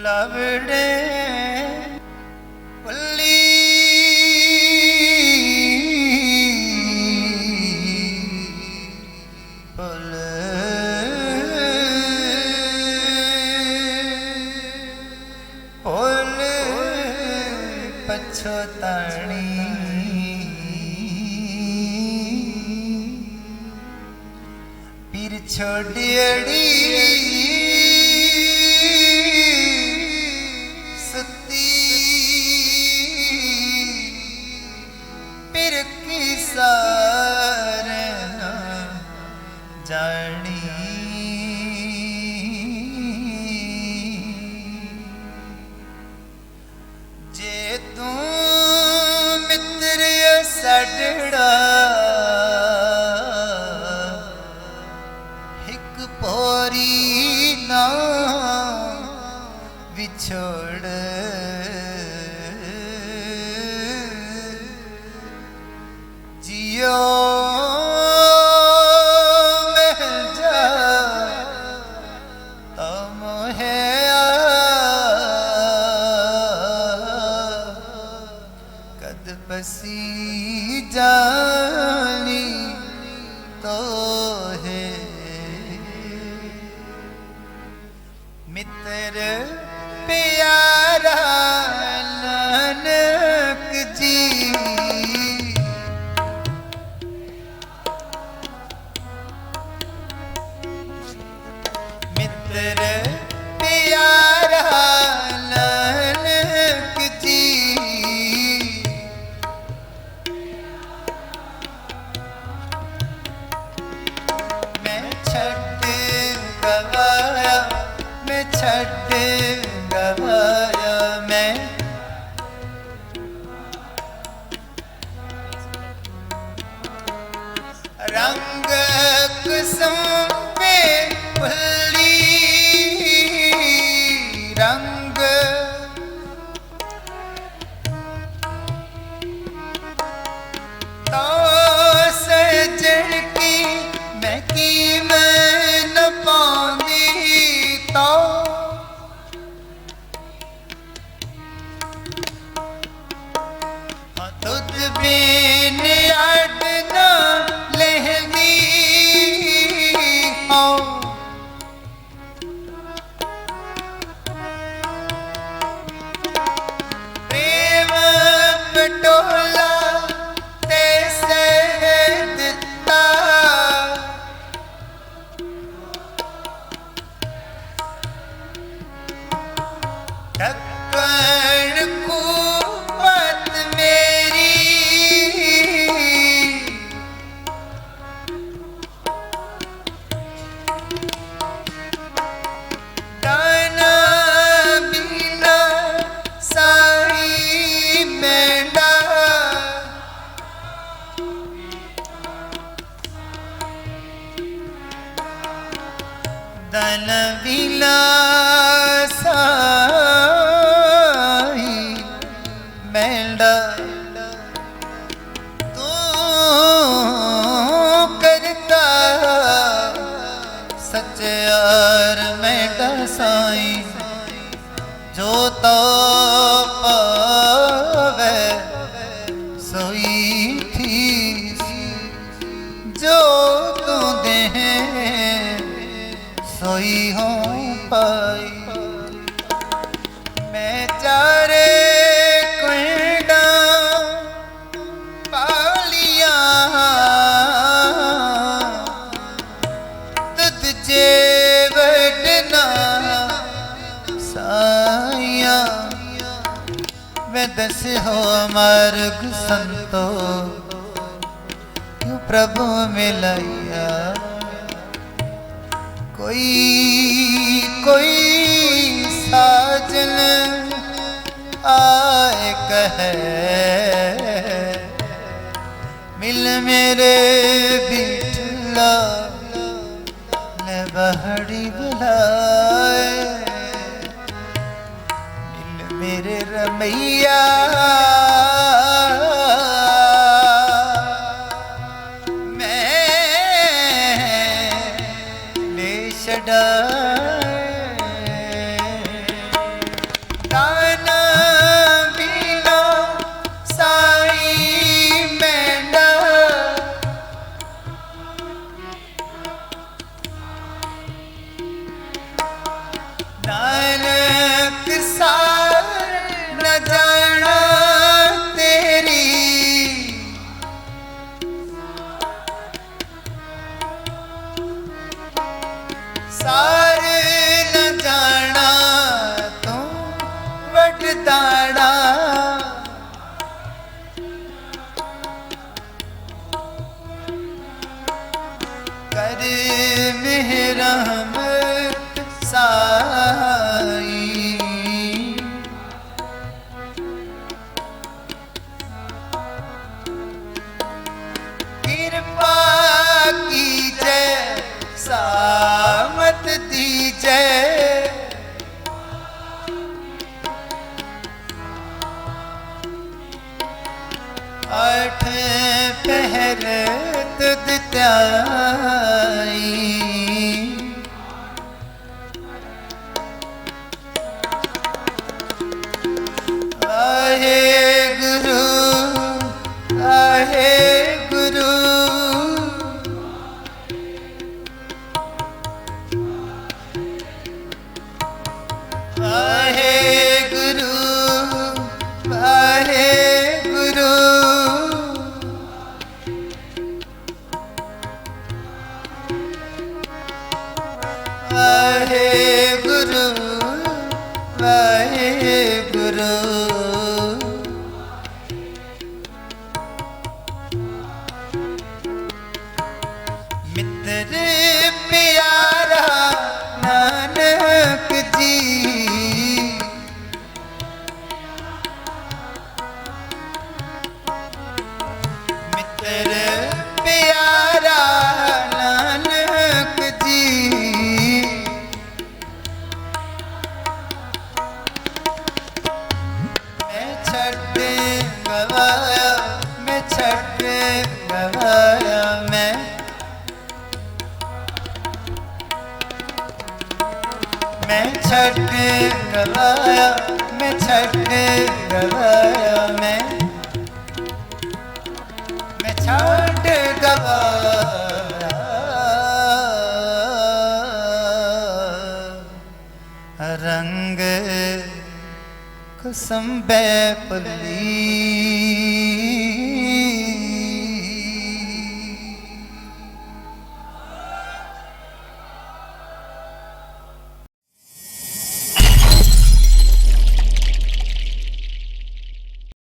ਲਵੜੇ ਪੱਲੀ। ਪੁੱਲ। ਪੁੱਲ ਪਛਤਾਣੀ ਪੀਰ ਛੋੜਿੜੀ ਪੀਰ ਜਾਣੀ ਜੇ ਤੂੰ ਮਿੱਤਰ ਸੜੜਾ your ਦਨ ਵਿਲਾਸਾਈ ਮੈਂਡਾ ਤੂੰ ਕਰਤਾ ਸਚਿਆਰ ਮੈਂਡਾ ਸਾਈ ਜੋ ਤਾ ਪਾਵੇ ਸੋਈ ਹੋ ਪਾਈ। ਮੈਂ ਚਾਰੇ ਕੁੰਡਾ ਪਾਲੀਆਂ। ਤੁਧ ਜੇ ਵਡਨਾ ਸਾਇਆ ਮੈਂ ਦਸ ਹੋ ਮਾਰਗ ਸੰਤੋ ਪ੍ਰਭੂ ਮਿਲਾਇਆ ਕੋਈ ਕੋਈ ਸਾਜਨ ਆਏ ਕਹੇ। ਮਿਲ ਮੇਰੇ ਬਿਠਲਾ ਲੈ ਬਹੜੀ ਬੁਲਾਏ। ਮਿਲ ਮੇਰੇ ਰਮਈਆ die. ਅਠ ਪਹਿਰ ਤੁਧ ਧਿਆਈ love. ਛੱਡ ਗਵਾਇਆ ਮੈਂ ਛੱਡ ਗਵਾਇਆ ਮੈਂ ਮੈਂ ਛੱਡ ਗਵਾਇਆ ਮੈਂ ਛੱਡ ਗਵਾਇਆ। ਗਵਾਇਆ ਰੰਗ ਕੁਸੰਬੇ ਪੱਲੀ